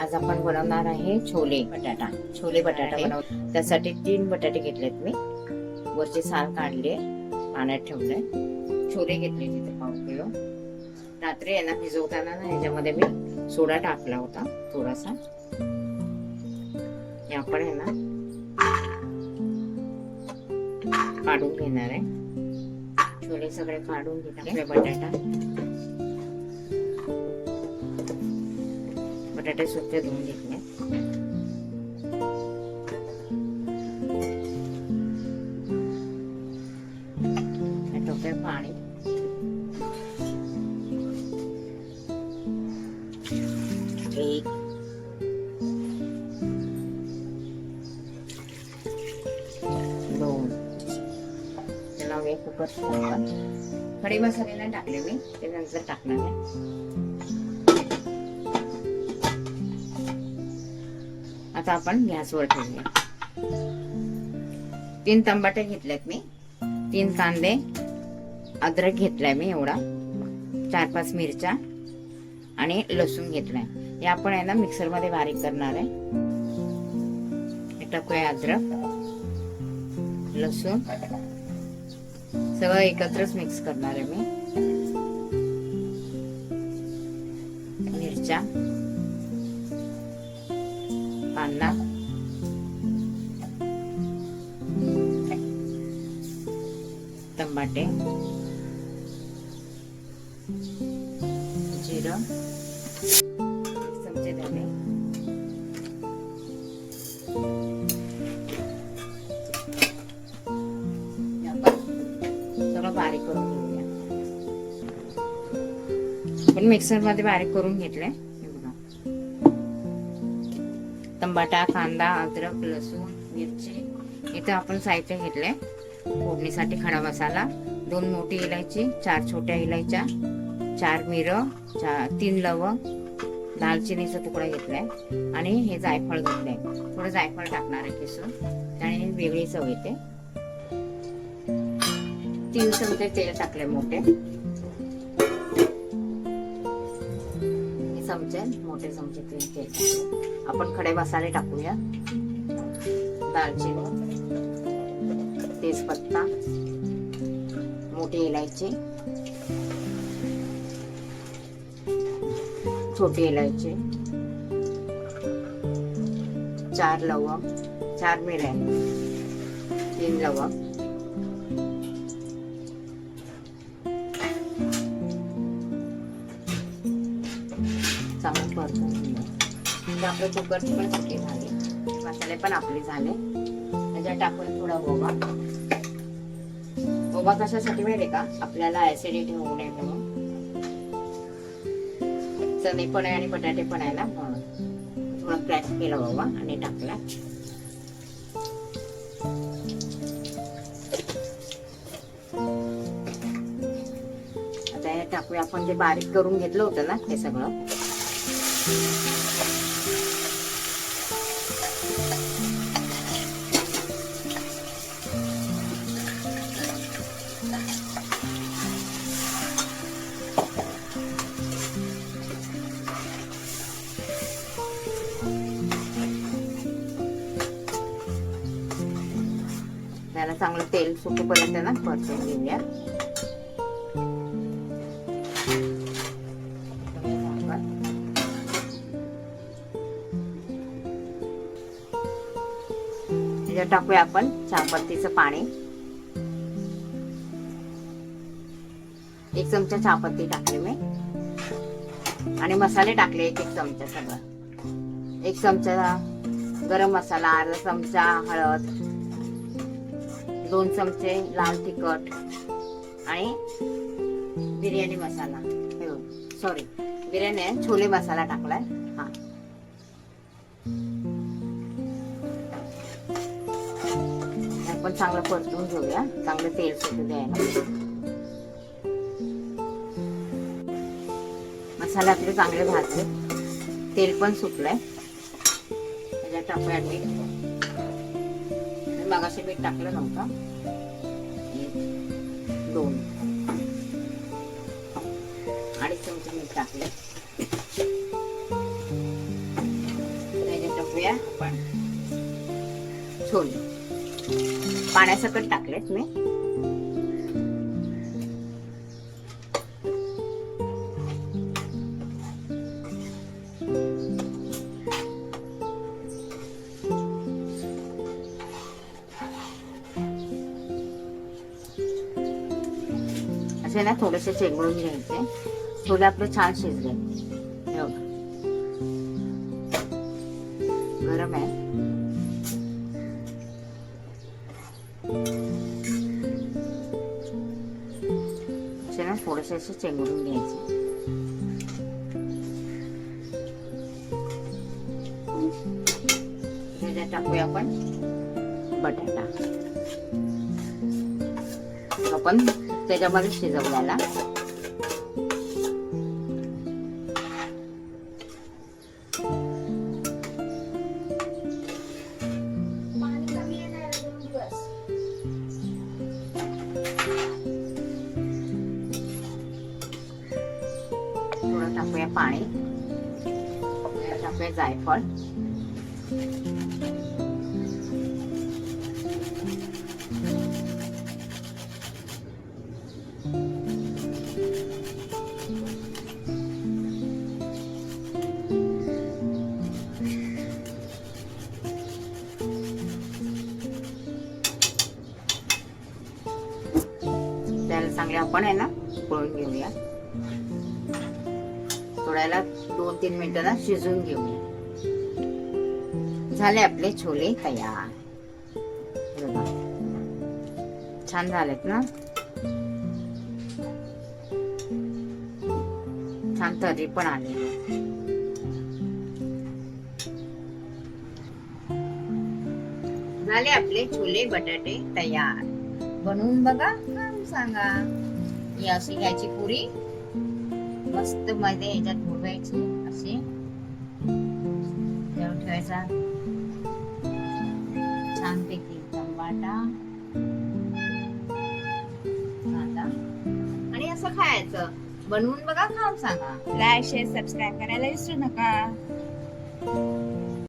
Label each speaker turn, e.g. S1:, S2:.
S1: आज आपण बनवणार आहे छोले बटाटा. छोले बटाटा बनव त्यासाठी तीन बटाटे घेतलेत मी. वरचे साल काढले पाण्यात ठेवले. छोले घेतले तिथे पाव किलो. रात्री आहे ना भिजवताना ना ह्याच्यामध्ये मी सोडा टाकला होता थोडासा. आपण आहे ना काढून घेणार आहे. छोले सगळे काढून घेतले. बटाटा. बटाटे स्वच्छ धुवून घेतले. टोप्या पाणी. एक. दोन. त्याला कुकर खडे मसाले नाही टाकले मी ते नंतर टाकणार आहे. आता आपण गॅसवर ठेवूया. तीन टमाटे घेतलेत मी. तीन कांदे अद्रक घेतलाय मी एवढा. चार पाच मिरच्या आणि लसूण घेतलाय. हे आपण आहे ना मिक्सरमध्ये बारीक करणार आहे. टाकूया अद्रक लसूण. सगळं एकत्रच मिक्स करणार आहे मी. मिरच्या. कांदा टमाटे जिरं चमचे धने सगळं बारीक करून घेऊया. आपण मिक्सर बारीक करून घेतलंय. टमाटा कांदा अद्रक लसूण मिरची. इथं आपण साहित्य घेतलंय. फोडणीसाठी खडा मसाला दोन मोठी इलायची चार छोट्या इलायच्या चार मिरं चार तीन लवंग दालचिनीचा तुकडा घेतलाय. आणि हे जायफळ घेतलंय. थोडं जायफळ टाकणार आहे किसून. त्याने वेगळी चव येते. तीन चमचे तेल टाकले मोठे. चमचे मोठे चमचे तीन तेल आपण खडे मसाले टाकूया. दालचिनी तेजपत्ता मोठी इलायची छोटी इलायची चार लवंग चार मिऱ्या तीन लवंग म्हणजे आपलं कुकरची पण सुकी झाली. मसाले पण आपले झाले. त्याच्यात टाकून थोडा ओवा. ओवा कशासाठी माहिती का? आपल्याला ऍसिडिटी होऊ नये म्हणून. चणे पण आहे आणि बटाटे पण आहे ना म्हणून. थोडा क्रॅक केला ओवा आणि टाकला. आता हे टाकूया. आपण जे बारीक करून घेतलं होतं ना हे सगळं. चांगलं तेल सुकूपर्यंत ना परतून घेऊया. त्याच्यात टाकूया आपण चहापत्तीचं पाणी. एक चमचा चहापत्ती टाकली मी. आणि मसाले टाकले एक एक चमचा सगळं. एक चमचा गरम मसाला अर्धा चमचा हळद दोन चमचे लाल तिखट आणि बिर्याणी मसाला. सॉरी बिर्याणी आहे, छोले मसाला टाकलाय. हा. हे आपण चांगलं परतून घेऊया. चांगलं तेल सुद्धा द्यायला. मसाले आपले चांगले भाजले. तेल पण सुटलंय. त्याच्यात टाकूया मीठ मगाशी मीठ टाकलं नव्हतं. एक, दोन. अडीच चमचे मीठ टाकले. टाकूया. आपण छोले. पाण्यासकट टाकलेत मी. असे ना थोडेसे चेंगळून घ्यायचे. छोले आपले छान शिजले. गरम आहे. थोडेसे असे चेंगळून घ्यायचे. टाकूया आपण बटाटा. आपण त्याच्यामध्ये शिजवल्याला थोडं टाकूया पाणी. टाकूया जायफळ. चांगले आपण आहे ना उकळून घेऊया. थोड्याला दोन तीन मिनिटं ना शिजून घेऊया झाले आपले छोले तयार. छान झालेत ना? छान तरी पण आले. झाले आपले छोले बटाटे तयार. बनवून बघा. सांगा. ही अशी घ्यायची पुरी. मस्त मध्ये ह्याच्यात भोगायची अशी. जाऊन ठेवायचा. छानपैकी टमाटा कांदा. आणि असं खायचं. बनवून बघा खाऊन सांगा.
S2: लाईक शेअर सबस्क्राईब करायला विसरू नका.